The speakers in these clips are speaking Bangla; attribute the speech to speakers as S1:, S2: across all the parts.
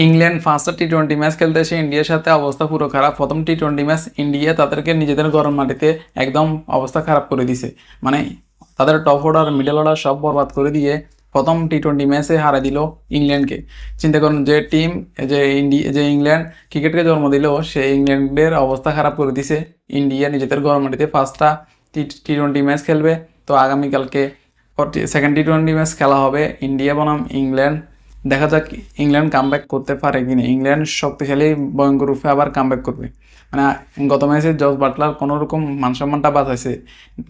S1: ইংল্যান্ড ফার্স্টটা টি টোয়েন্টি ম্যাচ খেলতে এসে ইন্ডিয়ার সাথে অবস্থা পুরো খারাপ। প্রথম টি টোয়েন্টি ম্যাচ ইন্ডিয়া তাদেরকে নিজেদের গরম মাটিতে একদম অবস্থা খারাপ করে দিছে। মানে তাদের টপ অর্ডার মিডল অর্ডার সব বরবাদ করে দিয়ে প্রথম টি টোয়েন্টি ম্যাচে হারা দিল ইংল্যান্ডকে। চিন্তা করুন, যে টিম যে ইন্ডিয়া যে ইংল্যান্ড ক্রিকেটকে জন্ম দিল, সে ইংল্যান্ডের অবস্থা খারাপ করে দিছে। ইন্ডিয়া নিজেদের গরম মাটিতে ফার্স্টটা টি টি টোয়েন্টি ম্যাচ খেলবে। তো আগামীকালকে সেকেন্ড টি টোয়েন্টি ম্যাচ খেলা হবে। ইন্ডিয়া বনাম ইংল্যান্ড। দেখা যাক ইংল্যান্ড কামব্যাক করতে পারে কিনা। ইংল্যান্ড শক্তিশালী ভয়ঙ্কর রূপে আবার কামব্যাক করবে। মানে গত ম্যাচে জস বাটলার কোনো রকম মানসম্মানটা বাঁচাইছে,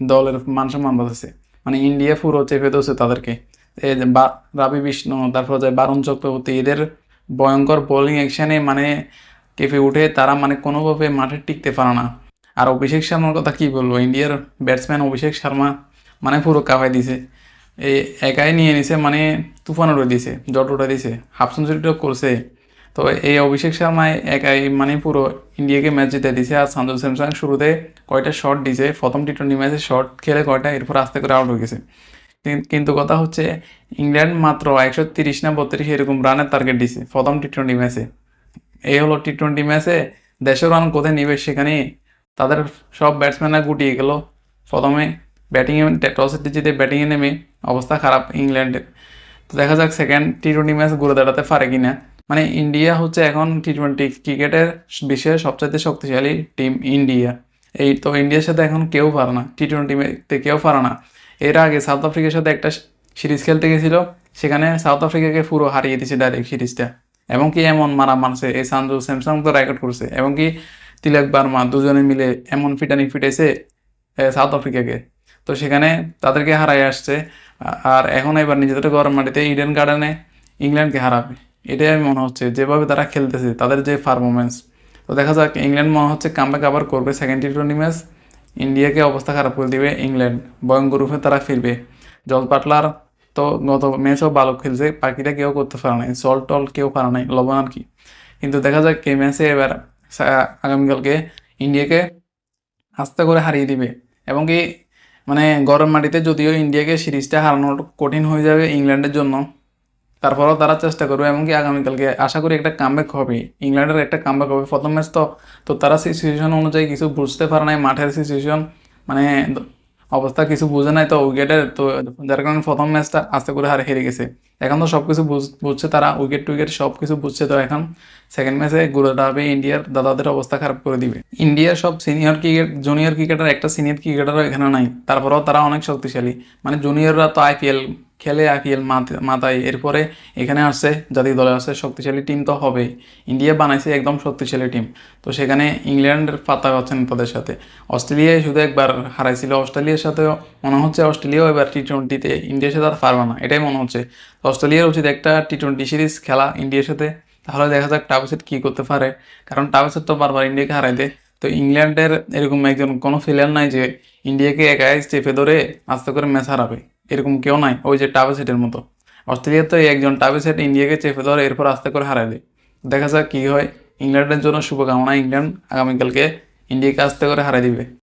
S1: দলের মানসম্মান বাঁচাইছে। মানে ইন্ডিয়া পুরো চেপে দিয়েছে তাদেরকে। বা- রাবি বিষ্ণু, তারপর যে বারুণ চক্রবর্তী, এদের ভয়ঙ্কর বোলিং অ্যাকশনে মানে কেঁপে উঠে তারা মানে কোনোভাবে মাঠে টিকতে পারে না। আর অভিষেক শর্মার কথা কী বলব? ইন্ডিয়ার ব্যাটসম্যান অভিষেক শর্মা মানে পুরো কাঁপাই দিছে। এই একাই নিয়ে নিছে মানে তুফান উড়ে দিছে, জট উঠে দিছে, হাফ সেঞ্চুরিটাও করছে। তো এই অভিষেক শর্মা একাই মানে পুরো ইন্ডিয়াকে ম্যাচ জিতে দিছে আর সঞ্জু স্যামসাং শুরুতে কয়টা শট দিছে, প্রথম টি টোয়েন্টি ম্যাচে শট খেলে কয়টা, এরপর আস্তে করে আউট হয়ে গেছে। কিন্তু কথা হচ্ছে ইংল্যান্ড মাত্র একশো তিরিশ না বত্রিশ এরকম রানের টার্গেট দিছে প্রথম টি টোয়েন্টি ম্যাচে এই হলো টি টোয়েন্টি ম্যাচে দেশের রান কোথায় নিবে সেখানে তাদের সব ব্যাটসম্যানরা গুটিয়ে গেল। প্রথমে ব্যাটিংয়ে টসে জিতে ব্যাটিংয়ে নেমে অবস্থা খারাপ ইংল্যান্ডের তো দেখা যাক সেকেন্ড টি টোয়েন্টি ম্যাচ ঘুরে দাঁড়াতে পারে কিনা। মানে ইন্ডিয়া হচ্ছে এখন টি টোয়েন্টি ক্রিকেটের বিশ্বের সবচাইতে শক্তিশালী টিম ইন্ডিয়া। এই তো ইন্ডিয়ার সাথে এখন কেউ পারে না টি টোয়েন্টিতে কেউ পারে না। এর আগে সাউথ আফ্রিকার সাথে একটা সিরিজ খেলতে গেছিল, সেখানে সাউথ আফ্রিকাকে পুরো হারিয়ে দিয়েছে ডাইরেক্ট সিরিজটা। এবং কি এমন মারা মারছে, এই সানজু স্যামসাং তো রেকর্ড করছে। এবং কি তিলক বার্মা দুজনে মিলে এমন ফিটানি ফিটেছে সাউথ আফ্রিকাকে তো সেখানে তাদেরকে হারাই আসছে। আর এখন এবার নিজেদের গরম মাটিতে ইডেন গার্ডেনে ইংল্যান্ডকে হারাবে। এটাই আমি মনে হচ্ছে, যেভাবে তারা খেলতেছে, তাদের যে পারফরমেন্স তো দেখা যাক ইংল্যান্ড মনে হচ্ছে কামব্যাক আবার করবে সেকেন্ড টি টোয়েন্টি ম্যাচ ইন্ডিয়াকে অবস্থা খারাপ করে দিবে ইংল্যান্ড ভয়ঙ্কর রূপে তারা ফিরবে। জল পাটলার তো গত ম্যাচও ভালো খেলছে, বাকিটা কেউ করতে পারে নাই। সল টল কেউ পারে নাই, লবণ আর কি। কিন্তু দেখা যাক, এই ম্যাচে এবার আগামীকালকে ইন্ডিয়াকে আস্তে করে হারিয়ে দিবে। এবং কি মানে গরম মাটিতে যদিও ইন্ডিয়াকে সিরিজটা হারানো কঠিন হয়ে যাবে ইংল্যান্ডের জন্য, তারপরেও তারা চেষ্টা করবে এমনকি আগামীকালকে। আশা করি একটা কামব্যাক হবে। ইংল্যান্ডের একটা কামব্যাক হবে। প্রথম ম্যাচ তো তো তারা সিচুয়েশন অনুযায়ী কিছু বুঝতে পারে নাই। মাঠের সিচুয়েশন মানে অবস্থা কিছু বুঝে নাই তো উইকেটের তো যার কারণে প্রথম ম্যাচটা আস্তে করে হারে হেরে গেছে। এখন তো সব কিছু বুঝছে তারা উইকেট টুইকেট সব কিছু বুঝছে তো এখন। সেকেন্ড ম্যাচে গুরুটা হবে ইন্ডিয়ার দাদাদের অবস্থা খারাপ করে দিবে। ইন্ডিয়ার সব সিনিয়র ক্রিকেট জুনিয়র ক্রিকেটার একটা সিনিয়র ক্রিকেটারও এখানে নাই। তারপরেও তারা অনেক শক্তিশালী। মানে জুনিয়ররা তো আইপিএল খেলে আইপিএল মাথায়। এরপরে এখানে আসছে জাতীয় দলে আসছে শক্তিশালী টিম তো হবেই। ইন্ডিয়া বানাইছে একদম শক্তিশালী টিম। তো সেখানে ইংল্যান্ডের পাতা হচ্ছেন তাদের সাথে। অস্ট্রেলিয়ায় শুধু একবার হারাইছিল। অস্ট্রেলিয়ার সাথেও মনে হচ্ছে অস্ট্রেলিয়াও এবার টি টোয়েন্টিতে ইন্ডিয়ার সাথে আর পারবে না। এটাই মনে হচ্ছে। অস্ট্রেলিয়ার উচিত একটা টি টোয়েন্টি সিরিজ খেলা ইন্ডিয়ার সাথে। তাহলে দেখা যাক টাবসেট কী করতে পারে। কারণ টাবসেট তো বারবার ইন্ডিয়াকে হারাই দেয় তো ইংল্যান্ডের এরকম একজন কোনো প্লেয়ার নাই যে ইন্ডিয়াকে একাই চেপে ধরে আস্তে করে ম্যাচ হারাবে। এরকম কেউ নাই, ওই যে টাবেসেটের মতো। অস্ট্রেলিয়ার তো একজন টাবেসেট ইন্ডিয়াকে চেপে ধরে এরপর আস্তে করে হারাই দেয়। দেখা যাক কী হয়। ইংল্যান্ডের জন্য শুভকামনা, ইংল্যান্ড আগামীকালকে ইন্ডিয়াকে আস্তে করে হারাই দিবে।